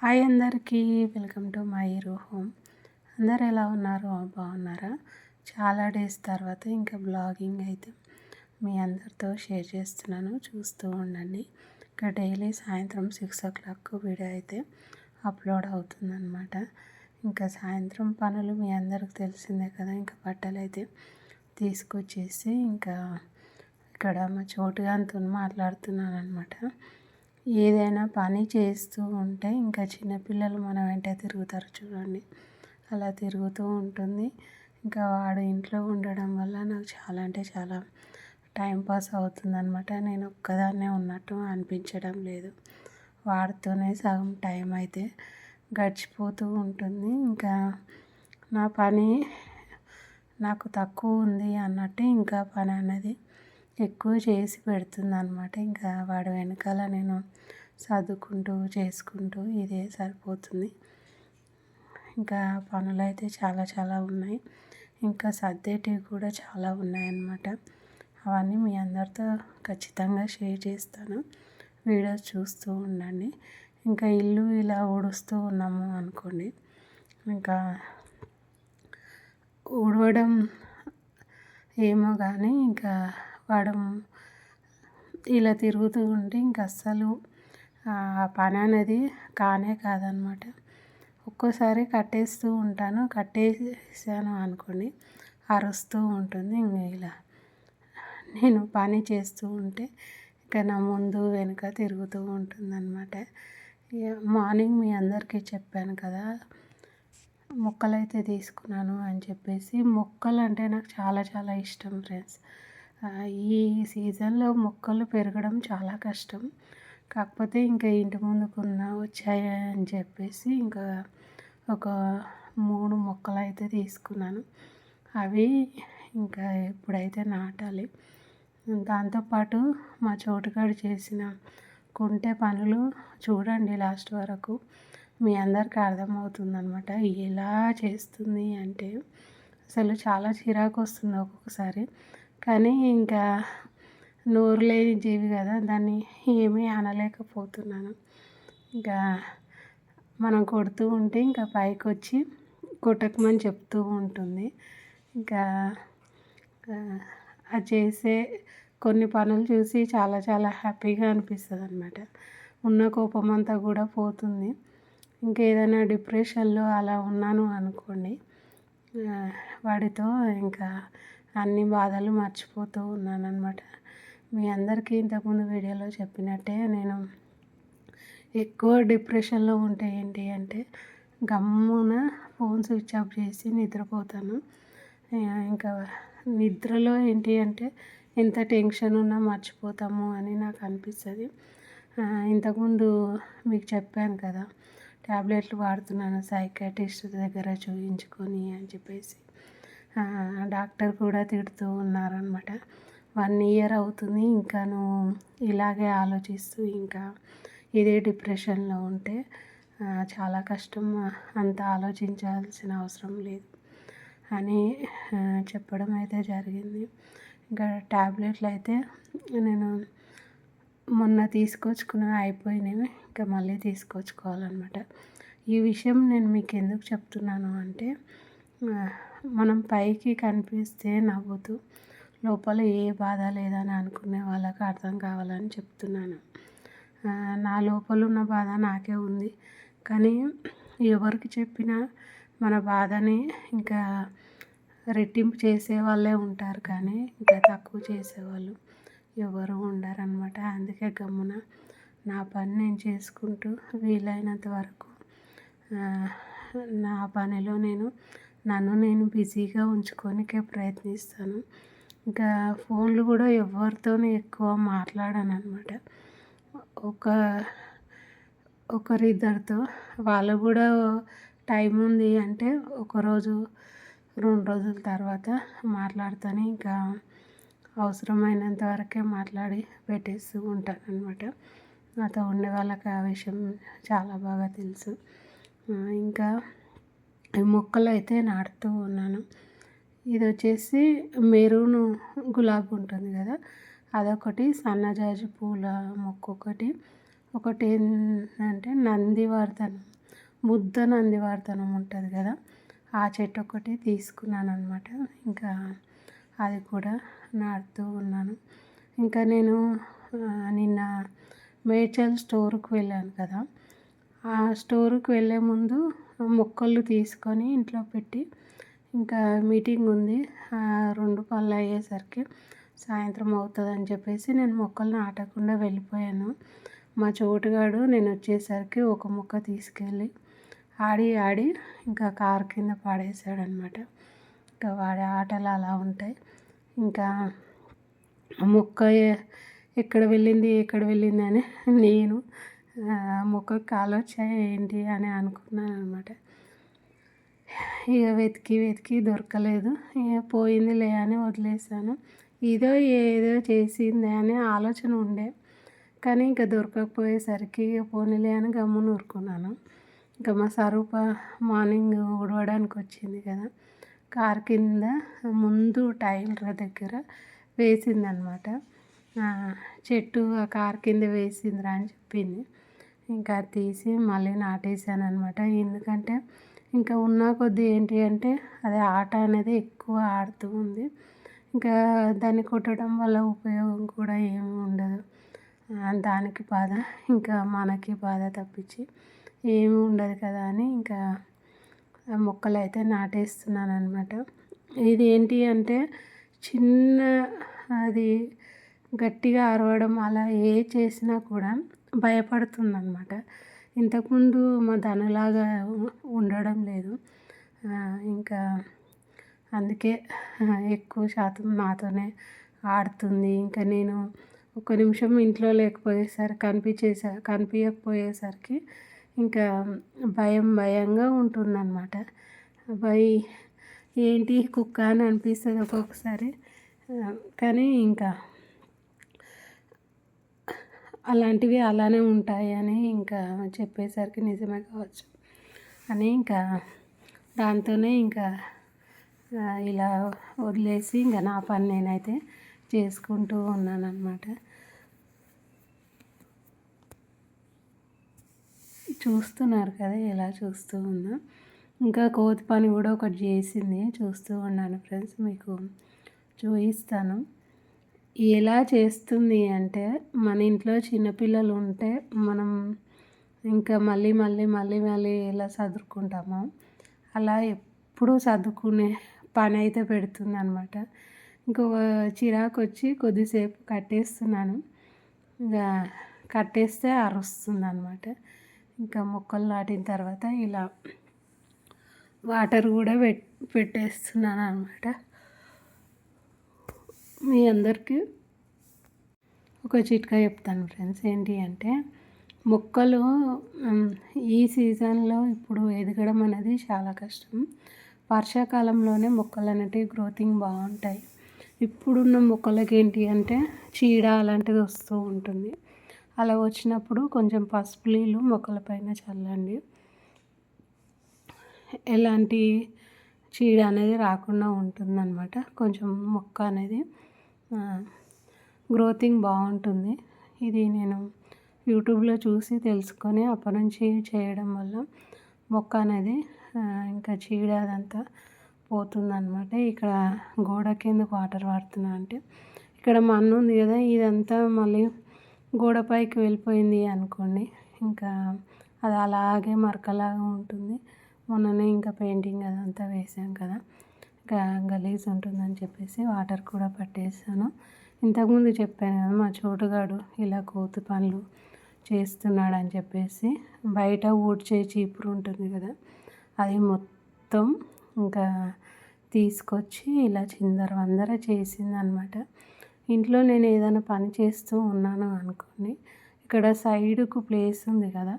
Hi అందరికీ welcome to my hero home అందరు ఎలా ఉన్నారు? బాగున్నారా? చాలా డేస్ తర్వాత ఇంకా బ్లాగింగ్ అయితే మీ అందరితో షేర్ చేస్తున్నాను. చూస్తూ ఉండండి. ఇంకా డైలీ సాయంత్రం సిక్స్ ఓ క్లాక్ వీడియో అయితే అప్లోడ్ అవుతుందన్నమాట. ఇంకా సాయంత్రం పనులు మీ అందరికి తెలిసిందే కదా. ఇంకా బట్టలు అయితే తీసుకొచ్చేసి ఇంకా ఇక్కడ మా చోటుగాంతో మాట్లాడుతున్నాను అనమాట ఏదైనా పని చేస్తూ ఉంటే ఇంకా చిన్నపిల్లలు మన వెంట తిరుగుతారు చూడండి. అలా తిరుగుతూ ఉంటుంది. ఇంకా వాడు ఇంట్లో ఉండడం వల్ల నాకు చాలా అంటే చాలా టైం పాస్ అవుతుంది అవుతుందన్నమాట. నేను ఒక్కదాన్నే ఉన్నట్టు అనిపించడం లేదు. వాడితోనే సగం టైం అయితే గడిచిపోతూ ఉంటుంది. ఇంకా నా పని నాకు తక్కువ ఉంది అన్నట్టు ఇంకా పని అనేది ఎక్కువ చేసి పెడుతుంది అనమాట ఇంకా వాడి వెనకాల నేను చదువుకుంటూ చేసుకుంటూ ఇదే సరిపోతుంది. ఇంకా పనులు అయితే చాలా చాలా ఉన్నాయి. ఇంకా సర్దేటివి కూడా చాలా ఉన్నాయన్నమాట. అవన్నీ మీ అందరితో ఖచ్చితంగా షేర్ చేస్తాను. వీడియోస్ చూస్తూ ఉండండి. ఇంకా ఇల్లు ఇలా ఊడుస్తూ ఉన్నాము అనుకోండి. ఇంకా ఊడవడం ఏమో కానీ ఇంకా వాడు. ఇలా తిరుగుతూ ఉంటే ఇంక అస్సలు పని అనేది కానే కాదనమాట. ఒక్కోసారి కట్టేస్తూ ఉంటాను. కట్టేసాను అనుకోండి అరుస్తూ ఉంటుంది ఇంక ఇలా. నేను పని చేస్తూ ఉంటే ఇక నా ముందు వెనుక తిరుగుతూ ఉంటుందన్నమాట మార్నింగ్ మీ అందరికీ చెప్పాను కదా మొక్కలైతే తీసుకున్నాను అని చెప్పేసి. మొక్కలు అంటే నాకు చాలా చాలా ఇష్టం ఫ్రెండ్స్. ఈ సీజన్లో మొక్కలు పెరగడం చాలా కష్టం. కాకపోతే ఇంకా ఇంటి ముందుకున్న వచ్చాయి అని చెప్పేసి ఇంకా ఒక మూడు మొక్కలు అయితే తీసుకున్నాను. అవి ఇంకా ఎప్పుడైతే నాటాలి. దాంతోపాటు మా చోటుకాడు చేసిన కుంటే పనులు చూడండి లాస్ట్ వరకు. మీ అందరికి అర్థమవుతుందనమాట ఎలా చేస్తుంది అంటే అసలు చాలా చిరాకు వస్తుంది ఒక్కొక్కసారి. కానీ ఇంకా నోరు లేని జీవి కదా దాన్ని ఏమీ అనలేకపోతున్నాను ఇంకా మనం కొడుతూ ఉంటే ఇంకా పైకి వచ్చి కొట్టకమని చెప్తూ ఉంటుంది. ఇంకా అది చేసే కొన్ని పనులు చూసి చాలా చాలా హ్యాపీగా అనిపిస్తుంది అనమాట ఉన్న కోపం అంతా కూడా పోతుంది. ఇంకేదైనా డిప్రెషన్లో అలా ఉన్నాను అనుకోండి వాడితో ఇంకా అన్ని బాధలు మర్చిపోతూ ఉన్నాను అనమాట మీ అందరికీ ఇంతకుముందు వీడియోలో చెప్పినట్టే నేను ఎక్కువ డిప్రెషన్లో ఉంటే ఏంటి అంటే గమ్మున ఫోన్ స్విచ్ ఆఫ్ చేసి నిద్రపోతాను. ఇంకా నిద్రలో ఏంటి అంటే ఎంత టెన్షన్ ఉన్నా మర్చిపోతాము అని నాకు అనిపిస్తుంది. ఇంతకుముందు మీకు చెప్పాను కదా ట్యాబ్లెట్లు వాడుతున్నాను సైకాట్రిస్ట్ దగ్గర చూపించుకొని అని చెప్పేసి. డాక్టర్ కూడా తిడుతూ ఉన్నారనమాట వన్ ఇయర్ అవుతుంది ఇంకా నువ్వు ఇలాగే ఆలోచిస్తూ ఇంకా ఇదే డిప్రెషన్లో ఉంటే చాలా కష్టం అంత ఆలోచించాల్సిన అవసరం లేదు అని చెప్పడం అయితే జరిగింది. ఇంకా ట్యాబ్లెట్లు అయితే నేను మొన్న తీసుకొచ్చుకున్న అయిపోయినవి ఇంకా మళ్ళీ తీసుకొచ్చుకోవాలన్నమాట. ఈ విషయం నేను మీకు ఎందుకు చెప్తున్నాను అంటే మనం పైకి కనిపిస్తే నవ్వుతూ లోపల ఏ బాధ లేదని అనుకునే వాళ్ళకి అర్థం కావాలని చెప్తున్నాను. నా లోపల ఉన్న బాధ నాకే ఉంది. కానీ ఎవరికి చెప్పినా మన బాధని ఇంకా రెట్టింపు చేసే వాళ్ళే ఉంటారు కానీ ఇంకా తక్కువ చేసేవాళ్ళు ఎవరు ఉండరనమాట అందుకే గమ్మున నా పని నేను చేసుకుంటూ వీలైనంత వరకు నా పనిలో నేను నన్ను నేను బిజీగా ఉంచుకోనికే ప్రయత్నిస్తాను. ఇంకా ఫోన్లు కూడా ఎవరితోనూ ఎక్కువ మాట్లాడను అనమాట ఒక ఒకరిద్దరితో. వాళ్ళు కూడా టైం ఉంది అంటే ఒకరోజు రెండు రోజుల తర్వాత మాట్లాడతాను ఇంకా అవసరమైనంత వరకే మాట్లాడి పెట్టేస్తూ ఉంటాను అనమాట నాతో ఉండే వాళ్ళకి ఆ విషయం చాలా బాగా తెలుసు. ఇంకా మొక్కలు అయితే నాటుతూ ఉన్నాను. ఇది వచ్చేసి మెరూన్ గులాబీ ఉంటుంది కదా అదొకటి. సన్నజాజి పూల మొక్క ఒకటి ఒకటి ఏంటంటే నందివర్ధనం ముద్ద నందివర్ధనం ఉంటుంది కదా ఆ చెట్టు ఒకటి తీసుకున్నాను అనమాట ఇంకా అది కూడా నాటుతూ ఉన్నాను. ఇంకా నేను నిన్న మేడ్చల్ స్టోర్కి వెళ్ళాను కదా ఆ స్టోర్కి వెళ్ళే ముందు మొక్కలు తీసుకొని ఇంట్లో పెట్టి ఇంకా మీటింగ్ ఉంది. రెండు పనులు అయ్యేసరికి సాయంత్రం అవుతుంది అని చెప్పేసి నేను మొక్కలు నాటకుండా వెళ్ళిపోయాను. మా చోటుగాడు నేను వచ్చేసరికి ఒక మొక్క తీసుకెళ్ళి ఆడి ఆడి ఇంకా కారు కింద పాడేశాడు అనమాట ఇంకా వాడి ఆటలు అలా ఉంటాయి. ఇంకా మొక్క ఎక్కడ వెళ్ళింది ఎక్కడ వెళ్ళింది అని నేను ముఖ కాలు వచ్చాయి ఏంటి అని అనుకున్నాను అనమాట ఇక వెతికి వెతికి దొరకలేదు. ఇక పోయిందిలే అని వదిలేసాను ఏదో ఏదో చేసింది అనే ఆలోచన ఉండే. కానీ ఇంకా దొరకకపోయేసరికి ఇక పోనీలే అని గమ్మున ఊరుకున్నాను. ఇంకా మా సరూప మార్నింగ్ ఊడవడానికి వచ్చింది కదా. కార్ కింద ముందు టైలర్ దగ్గర వేసిందనమాట చెట్టు ఆ కార్ కింద వేసిందిరా అని చెప్పింది. ఇంకా తీసి మళ్ళీ నాటేసాను అనమాట ఎందుకంటే ఇంకా ఉన్న కొద్దీ ఏంటి అంటే అది ఆట అనేది ఎక్కువ ఆడుతూ ఉంది. ఇంకా దాన్ని కొట్టడం వల్ల ఉపయోగం కూడా ఏమి ఉండదు. దానికి బాధ ఇంకా మనకి బాధ తప్పించి ఏమి ఉండదు కదా అని ఇంకా మొక్కలు అయితే నాటేస్తున్నాను అనమాట ఇది ఏంటి అంటే చిన్న అది గట్టిగా అరవడం అలా ఏ చేసినా కూడా భయపడుతుంది అనమాట ఇంతకుముందు మా ధనలాగా ఉండడం లేదు. ఇంకా అందుకే ఎక్కువ శాతం నాతోనే ఆడుతుంది. ఇంకా నేను ఒక నిమిషం ఇంట్లో లేకపోయేసరికి కనిపించేసా కనిపించకపోయేసరికి ఇంకా భయం భయంగా ఉంటుందన్నమాట. భయ్ ఏంటి కుక్క అని అనిపిస్తుంది ఒక్కొక్కసారి. కానీ ఇంకా అలాంటివి అలానే ఉంటాయి అని ఇంకా చెప్పేసరికి నిజమే కావచ్చు. అని ఇంకా దాంతోనే ఇంకా ఇలా వదిలేసి ఇంకా నా పని నేనైతే చేసుకుంటూ ఉన్నాను చూస్తున్నారు కదా ఎలా చూస్తూ ఉన్నా ఇంకా కోతి పని కూడా ఒకటి చేసింది చూస్తూ ఉన్నాను ఫ్రెండ్స్ మీకు చూపిస్తాను. ఎలా చేస్తుంది అంటే మన ఇంట్లో చిన్నపిల్లలు ఉంటే మనం ఇంకా మళ్ళీ మళ్ళీ మళ్ళీ మళ్ళీ ఎలా చదువుకుంటామో అలా ఎప్పుడూ చదువుకునే పని అయితే పెడుతుంది అనమాట ఇంకొక చిరాకు వచ్చి కొద్దిసేపు కట్టేస్తున్నాను. ఇంకా కట్టేస్తే అరుస్తుంది అనమాట ఇంకా మొక్కలు నాటిన తర్వాత ఇలా వాటర్ కూడా పెట్ పెట్టేస్తున్నాను అనమాట మీ అందరికీ ఒక చిట్కా చెప్తాను ఫ్రెండ్స్. ఏంటి అంటే మొక్కలు ఈ సీజన్లో ఇప్పుడు ఎదగడం అనేది చాలా కష్టం. వర్షాకాలంలోనే మొక్కలు అనేటివి గ్రోతింగ్ బాగుంటాయి. ఇప్పుడున్న మొక్కలకి ఏంటి అంటే చీడ అలాంటిది వస్తూ ఉంటుంది. అలా వచ్చినప్పుడు కొంచెం పసుపు నీళ్ళు మొక్కల పైన చల్లండి. ఎలాంటి చీడ అనేది రాకుండా ఉంటుందన్నమాట. కొంచెం మొక్క అనేది గ్రోతింగ్ బాగుంటుంది. ఇది నేను యూట్యూబ్లో చూసి తెలుసుకొని అప్పటి నుంచి చేయడం వల్ల మొక్క అనేది ఇంకా చీడ అదంతా పోతుందన్నమాట. ఇక్కడ గోడ కింద వాటర్ వాడుతున్నా అంటే. ఇక్కడ మన్ను ఉంది కదా ఇదంతా మళ్ళీ గోడపైకి వెళ్ళిపోయింది అనుకోండి. ఇంకా అది అలాగే మరకలాగా ఉంటుంది. మొన్ననే ఇంకా పెయింటింగ్ అదంతా వేసాం కదా. గలీజ్ ఉంటుందని చెప్పేసి వాటర్ కూడా పట్టేసాను. ఇంతకుముందు చెప్పాను కదా మా చోటుగాడు ఇలా కోతి పనులు చేస్తున్నాడు అని చెప్పేసి బయట ఊడ్చే చీపురు ఉంటుంది కదా అది మొత్తం ఇంకా తీసుకొచ్చి ఇలా చిందర వందర చేసింది అనమాట ఇంట్లో నేను ఏదైనా పని చేస్తూ ఉన్నాను అనుకోండి ఇక్కడ సైడ్కు ప్లేస్ ఉంది కదా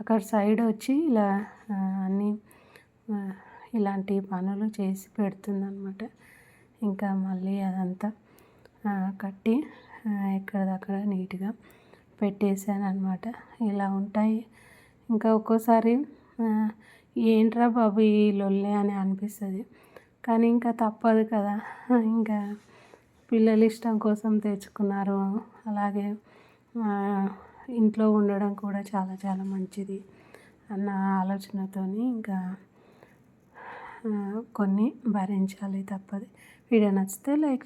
అక్కడ సైడ్ వచ్చి ఇలా అన్నీ ఇలాంటి పనులు చేసి పెడుతుందనమాట ఇంకా మళ్ళీ అదంతా కట్టి ఎక్కడిదక్కడ నీట్గా పెట్టేశాను అనమాట ఇలా ఉంటాయి. ఇంకా ఒక్కోసారి ఏంట్రా బాబు ఈ లొల్లే అని అనిపిస్తుంది. కానీ ఇంకా తప్పదు కదా. ఇంకా పిల్లలు ఇష్టం కోసం తెచ్చుకున్నారు. అలాగే ఇంట్లో ఉండడం కూడా చాలా చాలా మంచిది అన్న ఆలోచనతోని ఇంకా కొన్ని భరించాలి తప్పదు. వీడియో నచ్చితే లైక్